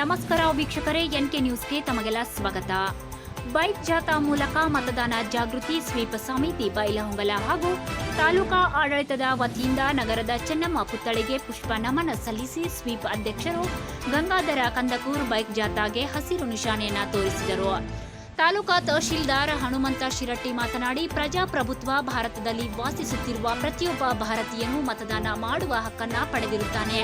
ನಮಸ್ಕಾರ ವೀಕ್ಷಕರೇ, ಎನ್ಕೆ ನ್ಯೂಸ್ಗೆ ತಮಗೆಲ್ಲ ಸ್ವಾಗತ. ಬೈಕ್ ಜಾಥಾ ಮೂಲಕ ಮತದಾನ ಜಾಗೃತಿ ಸ್ವೀಪ್ ಸಮಿತಿ ಬೈಲಹೊಂಗಲ ಹಾಗೂ ತಾಲೂಕಾ ಆಡಳಿತದ ವತಿಯಿಂದ ನಗರದ ಚೆನ್ನಮ್ಮ ಪುತ್ಥಳಿಗೆ ಪುಷ್ಪ ನಮನ ಸಲ್ಲಿಸಿ ಸ್ವೀಪ್ ಅಧ್ಯಕ್ಷರು ಗಂಗಾಧರ ಕಂದಕೂರ್ ಬೈಕ್ ಜಾಥಾಗೆ ಹಸಿರು ನಿಶಾನೆಯನ್ನು ತೋರಿಸಿದರು. ತಾಲೂಕಾ ತಹಶೀಲ್ದಾರ್ ಹನುಮಂತ ಶಿರಟ್ಟಿ ಮಾತನಾಡಿ, ಪ್ರಜಾಪ್ರಭುತ್ವ ಭಾರತದಲ್ಲಿ ವಾಸಿಸುತ್ತಿರುವ ಪ್ರತಿಯೊಬ್ಬ ಭಾರತೀಯನು ಮತದಾನ ಮಾಡುವ ಹಕ್ಕನ್ನ ಪಡೆದಿರುತ್ತಾನೆ.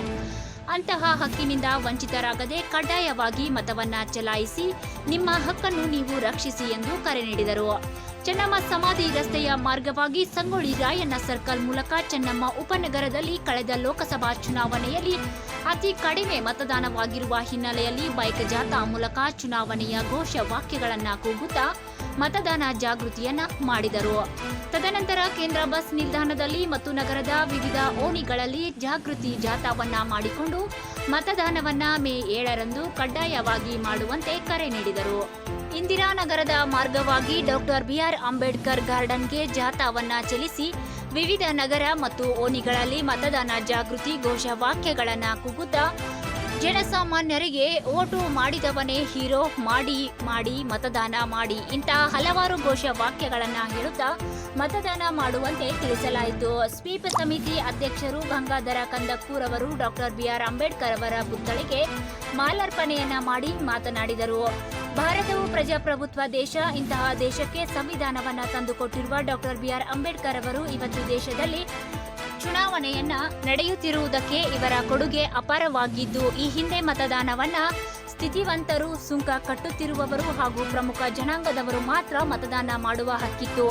ಅಂತಹ ಹಕ್ಕಿನಿಂದ ವಂಚಿತರಾಗದೆ ಕಡ್ಡಾಯವಾಗಿ ಮತವನ್ನ ಚಲಾಯಿಸಿ ನಿಮ್ಮ ಹಕ್ಕನ್ನು ನೀವು ರಕ್ಷಿಸಿ ಎಂದು ಕರೆ ನೀಡಿದರು. ಚೆನ್ನಮ್ಮ ಸಮಾಧಿ ರಸ್ತೆಯ ಮಾರ್ಗವಾಗಿ ಸಂಗೊಳ್ಳಿ ರಾಯಣ್ಣ ಸರ್ಕಲ್ ಮೂಲಕ ಚೆನ್ನಮ್ಮ ಉಪನಗರದಲ್ಲಿ ಕಳೆದ ಲೋಕಸಭಾ ಚುನಾವಣೆಯಲ್ಲಿ ಅತಿ ಕಡಿಮೆ ಮತದಾನವಾಗಿರುವ ಹಿನ್ನೆಲೆಯಲ್ಲಿ ಬೈಕ್ ಜಾಥಾ ಮೂಲಕ ಚುನಾವಣೆಯ ಘೋಷ ವಾಕ್ಯಗಳನ್ನು ಕೂಗುತ್ತಾ ಮತದಾನ ಜಾಗೃತಿಯನ್ನ ಮಾಡಿದರು. ತದನಂತರ ಕೇಂದ್ರ ಬಸ್ ನಿಲ್ದಾಣದಲ್ಲಿ ಮತ್ತು ನಗರದ ವಿವಿಧ ಓಣಿಗಳಲ್ಲಿ ಜಾಗೃತಿ ಜಾಥಾವನ್ನ ಮಾಡಿಕೊಂಡು ಮತದಾನವನ್ನ ಮೇ ಏಳರಂದು ಕಡ್ಡಾಯವಾಗಿ ಮಾಡುವಂತೆ ಕರೆ ನೀಡಿದರು. ಇಂದಿರಾನಗರದ ಮಾರ್ಗವಾಗಿ ಡಾಕ್ಟರ್ ಬಿಆರ್ ಅಂಬೇಡ್ಕರ್ ಗಾರ್ಡನ್ಗೆ ಜಾಥಾವನ್ನ ಚಲಿಸಿ ವಿವಿಧ ನಗರ ಮತ್ತು ಓಣಿಗಳಲ್ಲಿ ಮತದಾನ ಜಾಗೃತಿ ಘೋಷ ವಾಕ್ಯಗಳನ್ನು ಕೂಗುತ್ತಾ ಜನಸಾಮಾನ್ಯರಿಗೆ ಓಟು ಮಾಡಿದವನೇ ಹೀರೋ, ಮಾಡಿ ಮಾಡಿ, ಮತದಾನ ಮಾಡಿ. ಇಂತಹ ಹಲವಾರು ಘೋಷ ವಾಕ್ಯಗಳನ್ನು ಹೇಳುತ್ತಾ ಮತದಾನ ಮಾಡುವಂತೆ ತಿಳಿಸಲಾಯಿತು. ಸ್ವೀಪ್ ಸಮಿತಿ ಅಧ್ಯಕ್ಷರು ಗಂಗಾಧರ ಕಂದಕ್ಕೂರ್ ಅವರು ಡಾಕ್ಟರ್ ಬಿಆರ್ ಅಂಬೇಡ್ಕರ್ ಅವರ ಪುತ್ಥಳಿಗೆ ಮಾಲಾರ್ಪಣೆಯನ್ನ ಮಾಡಿ ಮಾತನಾಡಿದರು. ಭಾರತವು ಪ್ರಜಾಪ್ರಭುತ್ವ ದೇಶ, ಇಂತಹ ದೇಶಕ್ಕೆ ಸಂವಿಧಾನವನ್ನು ತಂದುಕೊಟ್ಟಿರುವ ಡಾಕ್ಟರ್ ಬಿಆರ್ ಅಂಬೇಡ್ಕರ್ ಅವರು ಇವತ್ತು ದೇಶದಲ್ಲಿ ಚುನಾವಣೆಯನ್ನ ನಡೆಯುತ್ತಿರುವುದಕ್ಕೆ ಇವರ ಕೊಡುಗೆ ಅಪಾರವಾಗಿದ್ದು, ಈ ಹಿಂದೆ ಮತದಾನವನ್ನ ಸ್ಥಿತಿವಂತರು ಸುಂಕ ಕಟ್ಟುತ್ತಿರುವವರು ಹಾಗೂ ಪ್ರಮುಖ ಜನಾಂಗದವರು ಮಾತ್ರ ಮತದಾನ ಮಾಡುವ ಹಕ್ಕಿತ್ತು.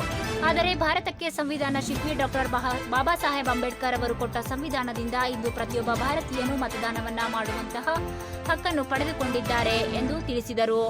ಆದರೆ ಭಾರತಕ್ಕೆ ಸಂವಿಧಾನ ಶಿಲ್ಪಿ ಡಾಕ್ಟರ್ ಬಾಬಾ ಸಾಹೇಬ್ ಅಂಬೇಡ್ಕರ್ ಅವರು ಕೊಟ್ಟ ಸಂವಿಧಾನದಿಂದ ಇಂದು ಪ್ರತಿಯೊಬ್ಬ ಭಾರತೀಯನು ಮತದಾನವನ್ನ ಮಾಡುವಂತಹ ಹಕ್ಕನ್ನು ಪಡೆದುಕೊಂಡಿದ್ದಾರೆ ಎಂದು ತಿಳಿಸಿದರು.